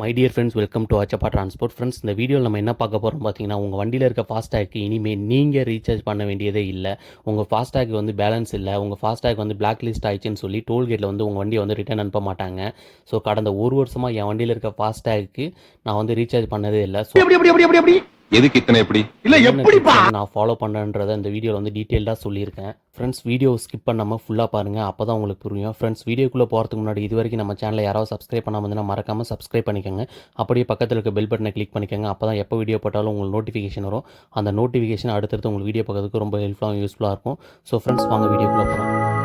My dear friends welcome to Achappa transport friends இந்த வீடியோவில் நம்ம என்ன பார்க்க போகிறோம் பார்த்தீங்கன்னா உங்கள் வண்டியில் இருக்க ஃபாஸ்டேக்கு இனிமேல் நீங்கள் ரீசார்ஜ் பண்ண வேண்டியதே இல்லை. உங்கள் ஃபாஸ்டேக் வந்து பேலன்ஸ் இல்லை. உங்கள் ஃபாஸ்டேக் வந்து பிளாக் லிஸ்ட் ஆயிடுச்சுன்னு சொல்லி டோல்கேட்டில் வந்து உங்கள் வண்டியை வந்து ரிட்டர்ன் அனுப்ப மாட்டாங்க. ஸோ கடந்த ஒரு வருஷமாக என் வண்டியில் இருக்க ஃபாஸ்டேக்கு நான் வந்து ரீசார்ஜ் பண்ணதே இல்லை. ஸோ எதுக்கு இத்தனை எப்படி இல்ல எப்படிப்பா? நான் ஃபாலோ பண்ணுறன்றதை இந்த வீடியோவில் வந்து டீட்டெயில்டாக சொல்லியிருக்கேன். ஃப்ரெண்ட்ஸ் வீடியோ ஸ்கிப் பண்ணாமல் ஃபுல்லாக பாருங்கள் அப்போ தான் உங்களுக்கு புரியும். ஃப்ரெண்ட்ஸ் வீடியோக்குள்ளே போகிறதுக்கு முன்னாடி இது வரைக்கும் நம்ம சேனலை யாராவது சப்ஸ்கிரைப் பண்ணாமல் இருந்தால் மறக்காமல் சப்ஸ்கிரைப் பண்ணிக்கோங்க. அப்படியே பக்கத்தில் இருக்க பெல் பட்டனை கிளிக் பண்ணிக்கோங்க அப்போ தான் எப்போ வீடியோ போட்டாலும் உங்களுக்கு நோட்டிஃபிகேஷன் வரும். அந்த நோட்டிஃபிகேஷன் அடுத்தடுத்து உங்களுக்கு வீடியோ பார்க்கறதுக்கு ரொம்ப ஹெல்ப்ஃபுல்லாக யூஸ்ஃபுல்லாக இருக்கும். ஸோ ஃப்ரெண்ட்ஸ் வாங்க வீடியோக்குள்ளே போகிறோம்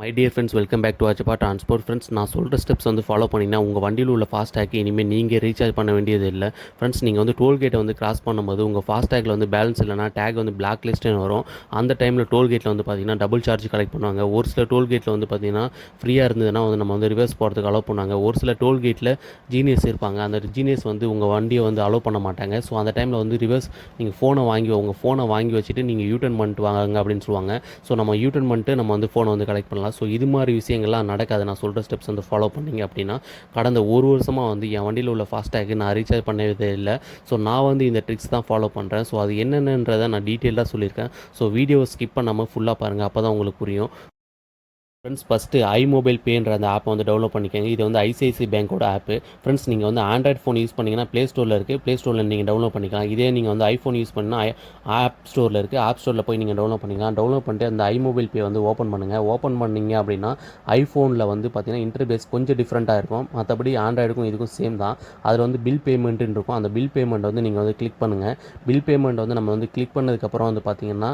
my dear friends welcome back to Achappa transport friends நான் சொல்கிற ஸ்டெப்ஸ் வந்து ஃபாலோ பண்ணிங்கன்னா உங்கள் வண்டியில் உள்ள ஃபாஸ்டேக் இனிமேல் நீங்கள் ரீசார்ஜ் பண்ண வேண்டியது இல்லை. ஃப்ரெண்ட்ஸ் நீங்கள் வந்து டோல்கேட்டை வந்து கிராஸ் பண்ணும்போது உங்கள் ஃபாஸ்டேக்கில் வந்து பேலன்ஸ் இல்லைனா டேக் வந்து பிளாக் லிஸ்ட்டுன்னு வரும். அந்த டைமில் டோல்கேட்டில் வந்து பார்த்தீங்கன்னா டபுள் சார்ஜ் கலெக்ட் பண்ணுவாங்க. ஒரு சில டோல்கேட்டில் வந்து பார்த்தீங்கன்னா ஃப்ரீயாக இருந்ததுன்னா வந்து நம்ம வந்து ரிவர்ஸ் போகிறதுக்கு அலோவ் பண்ணுவாங்க. ஒரு சில டோல்கேட்டில் ஜீனியஸ் இருப்பாங்க. அந்த ஜீனியஸ் வந்து உங்கள் வண்டியை வந்து அலோவ் பண்ண மாட்டாங்க. ஸோ அந்த டைமில் வந்து ரிவர்ஸ் நீங்கள் ஃபோனை வாங்கி உங்கள் ஃபோனை வாங்கி வச்சுட்டு நீங்கள் யூட்டர்ன் பண்ணிட்டு வாங்க அப்படின்னு சொல்லுவாங்க. ஸோ நம்ம யூட்டர்ன் பண்ணிட்டு நம்ம வந்து ஃபோனை வந்து கலெக்ட் பண்ணலாம். ஸோ இது மாதிரி விஷயங்கள்லாம் நடக்காது. நான் சொல்கிற ஸ்டெப்ஸ் வந்து ஃபாலோ பண்ணீங்க அப்படின்னா கடந்த ஒரு வருஷமாக வந்து என் வண்டியில் உள்ள ஃபாஸ்டேக்கு நான் ரீசார்ஜ் பண்ணவே இல்லை. ஸோ நான் வந்து இந்த ட்ரிக்ஸ் தான் ஃபாலோ பண்ணுறேன் ஸோ அது என்னென்னன்றதை நான் டீட்டெயிலாக சொல்லியிருக்கேன். ஸோ வீடியோவை ஸ்கிப் பண்ணாமல் ஃபுல்லாக பாருங்கள் அப்போ தான் உங்களுக்கு புரியும். ஃப்ரெண்ட்ஸ் ஃபஸ்ட்டு ஐ மொபைல் பேன்ற அந்த ஆப்பை வந்து டவுன்லோட் பண்ணிக்கோங்க. இது வந்து ஐசிஐசி பேங்க்கோட ஆப்பு ஃப்ரெண்ட்ஸ் நீங்கள் வந்து ஆண்ட்ராய்ட் ஃபோன் யூஸ் பண்ணிங்கன்னா ப்ளே ஸ்டோரில் இருக்குது ப்ளே ஸ்டோரில் நீங்கள் டவுன்லோட் பண்ணிக்கலாம். இதே நீங்கள் வந்து ஐஃபோன் யூஸ் பண்ணால் ஆப் ஸ்டோரில் இருக்குது ஆப் ஸ்டோரில் போய் நீங்கள் டவுன்லோட் பண்ணிக்கலாம். டவுன்லோட் பண்ணிட்டு அந்த ஐ மொபைல் பே வந்து ஓப்பன் பண்ணுங்கள் ஓப்பன் பண்ணீங்க அப்படின்னா ஐஃபோனில் வந்து பார்த்தீங்கன்னா இன்டர்பேஸ் கொஞ்சம் டிஃப்ரெண்ட்டாக இருக்கும். மற்றபடி ஆண்ட்ராய்டுக்கும் இதுக்கும் சேம் தான். அதில் வந்து பில் பேமெண்ட்டுன்னு இருக்கும். அந்த பில் பேமெண்ட் வந்து நீங்கள் வந்து கிளிக் பண்ணுங்கள் பில் பேமெண்ட் வந்து நம்ம வந்து கிளிக் பண்ணதுக்கப்புறம் வந்து பார்த்தீங்கன்னா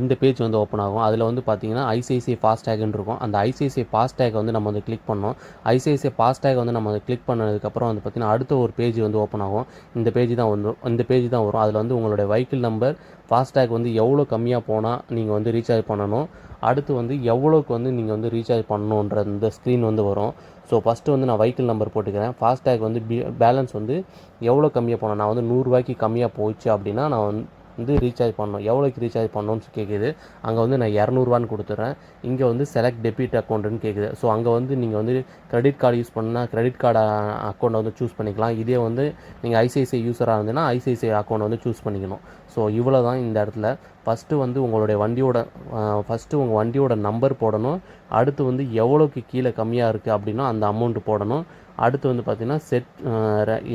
இந்த பேஜ் வந்து ஓப்பன் ஆகும். அதில் வந்து பார்த்தீங்கன்னா ஐசிஐசிஐ ஃபாஸ்டேக்னு இருக்கும். அந்த ஐசிஐசிஐ ஃபாஸ்டேக் வந்து நம்ம வந்து கிளிக் பண்ணோம். ஐசிஐசிஐ ஃபாஸ்டேக் வந்து நம்ம கிளிக் பண்ணதுக்கப்புறம் வந்து பார்த்தீங்கன்னா அடுத்த ஒரு பேஜ் வந்து ஓப்பன் ஆகும். இந்த பேஜ் தான் வந்துடும் இந்த பேஜ் தான் வரும். அதில் வந்து உங்களுடைய வெஹிக்கிள் நம்பர் ஃபாஸ்டேக் வந்து எவ்வளோ கம்மியாக போனால் நீங்கள் வந்து ரீசார்ஜ் பண்ணணும். அடுத்து வந்து எவ்வளோக்கு வந்து நீங்கள் வந்து ரீசார்ஜ் பண்ணணுன்ற இந்த ஸ்க்ரீன் வந்து வரும். ஸோ ஃபஸ்ட்டு வந்து நான் வெஹிக்கிள் நம்பர் போட்டுக்கிறேன். ஃபாஸ்டேக் வந்து பேலன்ஸ் வந்து எவ்வளோ கம்மியாக போனால் நான் வந்து நூறுரூவாய்க்கு கம்மியாக போச்சு அப்படின்னா நான் வந்து வந்து ரீசார்ஜ் பண்ணணும். எவ்வளோக்கு ரீசார்ஜ் பண்ணணும்னு கேட்குது அங்கே வந்து நான் இரநூறுவான்னு கொடுத்துட்றேன் இங்கே வந்து செலக்ட் டெபிட் அக்கௌண்ட்டுன்னு கேட்குது ஸோ அங்கே வந்து நீங்கள் வந்து கிரெடிட் கார்டு யூஸ் பண்ணால் கிரெடிட் கார்டு அக்கௌண்ட்டை வந்து சூஸ் பண்ணிக்கலாம். இதே வந்து நீங்கள் ஐசிஐசிஐ யூஸராக இருந்ததுன்னா ஐசிஐசிஐ அக்கௌண்ட் வந்து சூஸ் பண்ணிக்கணும். ஸோ இவ்வளோ தான் இந்த இடத்துல. ஃபஸ்ட்டு வந்து உங்களுடைய வண்டியோட ஃபஸ்ட்டு உங்கள் வண்டியோட நம்பர் போடணும். அடுத்து வந்து எவ்வளோக்கு கீழே கம்மியாக இருக்குது அப்படின்னா அந்த அமௌண்ட்டு போடணும். அடுத்து வந்து பார்த்தீங்கன்னா செட்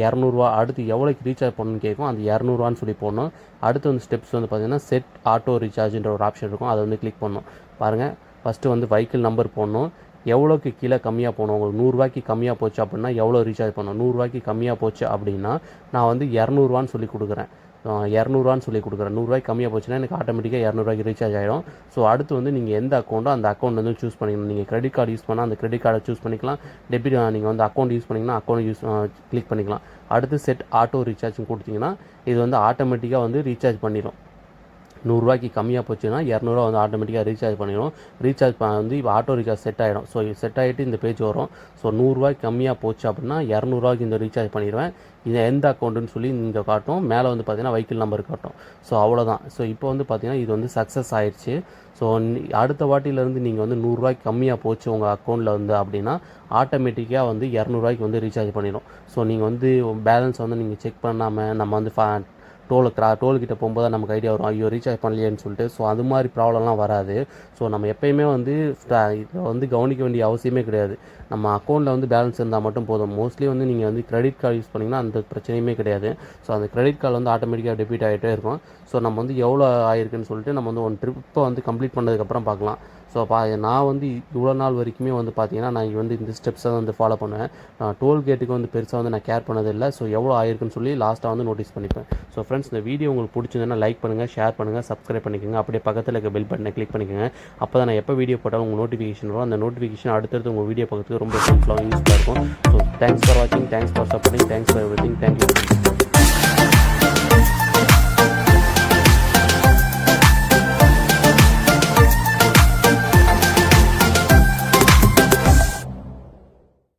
இரநூறுவா அடுத்து எவ்வளோக்கு ரீசார்ஜ் பண்ணணும்னு கேட்கும். அந்த இரநூறுவான்னு சொல்லி போடணும். அடுத்து வந்து ஸ்டெப்ஸ் வந்து பார்த்தீங்கன்னா செட் ஆட்டோ ரீசார்ஜுன்ற ஒரு ஆப்ஷன் இருக்கும். அதை வந்து கிளிக் பண்ணணும். பாருங்கள் ஃபஸ்ட்டு வந்து வெஹிக்கிள் நம்பர் போடணும். எவ்வளோக்கு கீழே கம்மியாக போகணும் உங்களுக்கு நூறுரூவாய்க்கு கம்மியாக போச்சு அப்படின்னா எவ்வளோ ரீசார்ஜ் பண்ணணும் நூறுரூவாய்க்கு கம்மியாக போச்சு அப்படின்னா நான் வந்து இரநூறுவான்னு சொல்லி கொடுக்குறேன். இரநூறுவான்னு சொல்லி கொடுக்குறேன். நூறுரூவாய்க்கு கம்மியாக போச்சுன்னா எனக்கு ஆட்டோமேட்டிக்காக இரநூறுவாய்க்கு ரீசார்ஜ் ஆகிடும் ஸோ அடுத்து வந்து நீங்கள் எந்த அக்கௌண்ட்டோ அந்த அக்கௌண்ட் வந்து சூஸ் பண்ணிக்கணும். நீங்கள் கிரெடிட் கார்டு யூஸ் பண்ணால் அந்த கிரெடிட் கார்டை சூஸ் பண்ணிக்கலாம். டெபிட் நீங்கள் வந்து அக்கௌண்ட் யூஸ் பண்ணிங்கன்னா அக்கௌண்ட் யூஸ் கிளிக் பண்ணிக்கலாம். அடுத்து செட் ஆட்டோ ரீசார்ஜ் கொடுத்தீங்கன்னா இது வந்து ஆட்டோமேட்டிக்காக வந்து ரீசார்ஜ் பண்ணிடும் நூறுரூவாய்க்கு கம்மியாக போச்சுன்னா இரநூறுவா வந்து ஆட்டோமேட்டிக்காக ரீசார்ஜ் பண்ணிடும் ரீசார்ஜ் வந்து இப்போ ஆட்டோ ரீசார்ஜ் செட் ஆகிடும் ஸோ செட் ஆகிட்டு இந்த பேஜ் வரும். ஸோ நூறுரூவாய்க்கு கம்மியாக போச்சு அப்படின்னா இரநூறுவாய்க்கு இந்த ரீசார்ஜ் பண்ணிடுவேன் இது எந்த அக்கௌண்ட்டுன்னு சொல்லி இங்கே காட்டும். மேலே வந்து பார்த்தீங்கன்னா வெஹிக்கிள் நம்பர் காட்டும். ஸோ அவ்வளோதான் ஸோ இப்போ வந்து பார்த்தீங்கன்னா இது வந்து சக்ஸஸ் ஆயிடுச்சு. ஸோ அடுத்த வாட்டிலேருந்து நீங்கள் வந்து நூறுரூவாய்க்கு கம்மியாக போச்சு உங்கள் அக்கௌண்ட்டில் வந்து அப்படின்னா ஆட்டோமேட்டிக்காக வந்து இரநூறுவாய்க்கு வந்து ரீசார்ஜ் பண்ணிடும் ஸோ நீங்கள் வந்து பேலன்ஸ் வந்து நீங்கள் செக் பண்ணாமல் நம்ம வந்து ஃபா டோலு கிரா டோல்கிட்ட போகும்போது தான் நமக்கு ஐடியா வரும். ஐயோ ரீசார்ஜ் பண்ணலையேன்னு சொல்லிட்டு. ஸோ அது மாதிரி ப்ராப்ளம்லாம் வராது. ஸோ நம்ம எப்பயுமே வந்து இதை வந்து கவனிக்க வேண்டிய அவசியமே கிடையாது. நம்ம அக்கௌண்ட்டில் வந்து பேலன்ஸ் இருந்தால் மட்டும் போதும். மோஸ்ட்லி வந்து நீங்கள் வந்து கிரெடிட் கார்டு யூஸ் பண்ணிங்கன்னா அந்த பிரச்சனையுமே கிடையாது. ஸோ அந்த கிரெடிட் கார்டு வந்து ஆட்டோமேட்டிக்காக டெபிட் ஆகிட்டே இருக்கும். ஸோ நம்ம வந்து எவ்வளோ ஆயிருக்குன்னு சொல்லிட்டு நம்ம வந்து ஒன் ட்ரிப்பை வந்து கம்ப்ளீட் பண்ணதுக்கப்புறம் பார்க்கலாம். ஸோ பா நான் வந்து இவ்வளோ நாள் வரைக்குமே வந்து பார்த்தீங்கன்னா நான் வந்து இந்த ஸ்டெப்ஸை வந்து ஃபாலோ பண்ணுவேன். நான் டோல் கேட்டுக்கு வந்து பெருசாக வந்து நான் கேர் பண்ணதில்லை. ஸோ எவ்வளோ ஆயிருக்குன்னு சொல்லி லாஸ்ட்டாக வந்து நோட்டீஸ் பண்ணிப்பேன். ஸோ ஃப்ரெண்ட்ஸ் இந்த வீடியோ உங்களுக்கு பிடிச்சிருந்ததுன்னா லைக் பண்ணுங்கள் ஷேர் பண்ணுங்கள் சப்ஸ்கிரைப் பண்ணிக்கோங்க. அப்படியே பக்கத்தில் இருக்க பெல் பட்டனை கிளிக் பண்ணிக்கோங்க. அப்போ தான் நான் எப்போ வீடியோ போட்டாலும் உங்கள் நோட்டிஃபிகேஷன் வரும். அந்த நோட்டிஃபிகேஷன் அடுத்தடுத்து உங்கள் வீடியோ பக்கத்துக்கு ரொம்ப ஹெல்ப்ஃபுல்லாக யூஸ்ஃபுல்லாக இருக்கும். ஸோ தேங்க்ஸ் ஃபார் வாட்சிங் thanks for supporting thanks for everything